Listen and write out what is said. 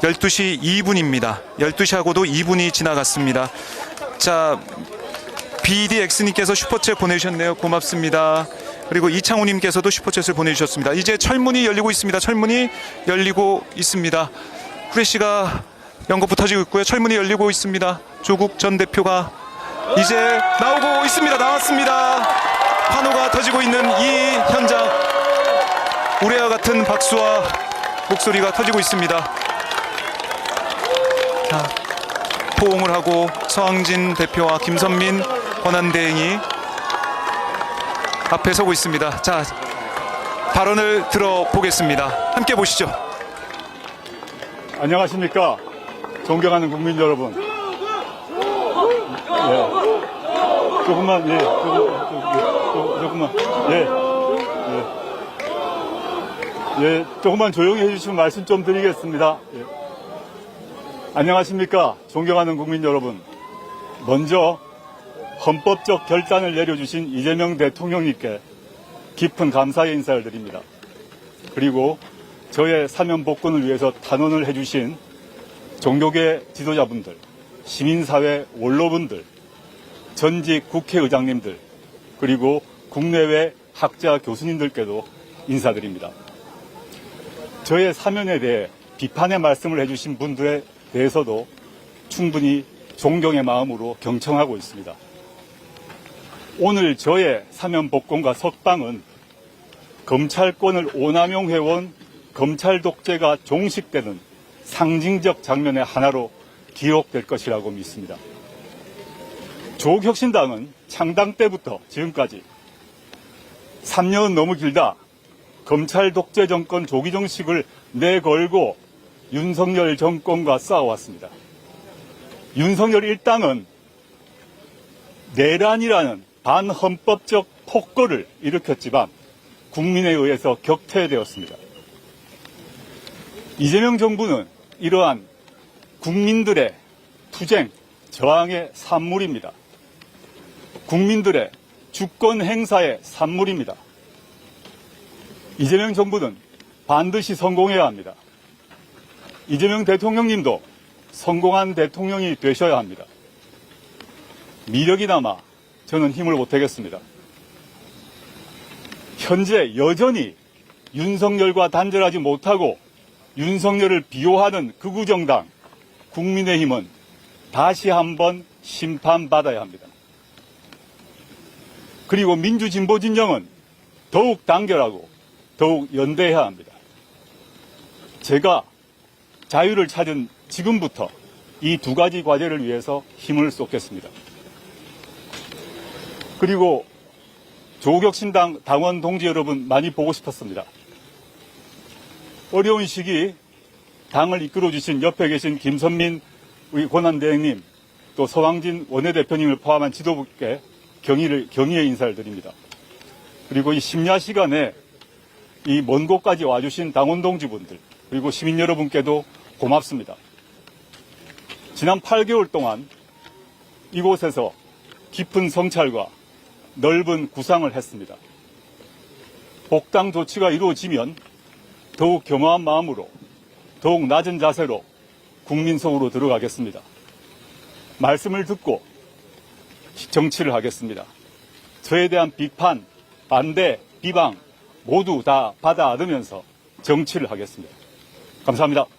12시 2분입니다. 12시하고도 2분이 지나갔습니다. 자, BDX님께서 슈퍼챗 보내주셨네요. 고맙습니다. 그리고 이창우님께서도 슈퍼챗을 보내주셨습니다. 이제 철문이 열리고 있습니다. 철문이 열리고 있습니다. 후레쉬가 연거푸 터지고 있고요. 철문이 열리고 있습니다. 조국 전 대표가 이제 나오고 있습니다. 나왔습니다. 환호가 터지고 있는 이 현장. 우레와 같은 박수와 목소리가 터지고 있습니다. 자, 포옹을 하고 서항진 대표와 김선민 권한 대행이 앞에 서고 있습니다. 자, 발언을 들어보겠습니다. 함께 보시죠. 안녕하십니까. 존경하는 국민 여러분. 예. 조금만, 예. 조금, 조금, 조금만. 예. 예. 예. 조금만 조용히 해주시면 말씀 좀 드리겠습니다. 예. 안녕하십니까. 존경하는 국민 여러분. 먼저 헌법적 결단을 내려주신 이재명 대통령님께 깊은 감사의 인사를 드립니다. 그리고 저의 사면 복권을 위해서 탄원을 해주신 종교계 지도자분들, 시민사회 원로분들, 전직 국회의장님들, 그리고 국내외 학자 교수님들께도 인사드립니다. 저의 사면에 대해 비판의 말씀을 해주신 분들에 대해서도 충분히 존경의 마음으로 경청하고 있습니다. 오늘 저의 사면 복권과 석방은 검찰권을 오남용해온 검찰 독재가 종식되는 상징적 장면의 하나로 기록될 것이라고 믿습니다. 조국혁신당은 창당 때부터 지금까지 3년은 너무 길다. 검찰 독재 정권 조기 정식을 내걸고 윤석열 정권과 싸워왔습니다. 윤석열 일당은 내란이라는 반헌법적 폭거를 일으켰지만 국민에 의해서 격퇴되었습니다. 이재명 정부는 이러한 국민들의 투쟁, 저항의 산물입니다. 국민들의 주권 행사의 산물입니다. 이재명 정부는 반드시 성공해야 합니다. 이재명 대통령님도 성공한 대통령이 되셔야 합니다. 미력이 남아 저는 힘을 못하겠습니다. 현재 여전히 윤석열과 단절하지 못하고 윤석열을 비호하는 극우정당 국민의힘은 다시 한번 심판받아야 합니다. 그리고 민주진보 진영은 더욱 단결하고 더욱 연대해야 합니다. 제가 자유를 찾은 지금부터 이 두 가지 과제를 위해서 힘을 쏟겠습니다. 그리고 조국혁신당 당원 동지 여러분 많이 보고 싶었습니다. 어려운 시기 당을 이끌어 주신 옆에 계신 김선민 권한대행님 또 서왕진 원내대표님을 포함한 지도부께 경의를 경의의 인사를 드립니다. 그리고 이 심야 시간에 이 먼 곳까지 와주신 당원 동지분들 그리고 시민 여러분께도 고맙습니다. 지난 8개월 동안 이곳에서 깊은 성찰과 넓은 구상을 했습니다. 복당 조치가 이루어지면 더욱 겸허한 마음으로 더욱 낮은 자세로 국민 속으로 들어가겠습니다. 말씀을 듣고 정치를 하겠습니다. 저에 대한 비판, 반대, 비방 모두 다 받아 안으면서 정치를 하겠습니다. 감사합니다.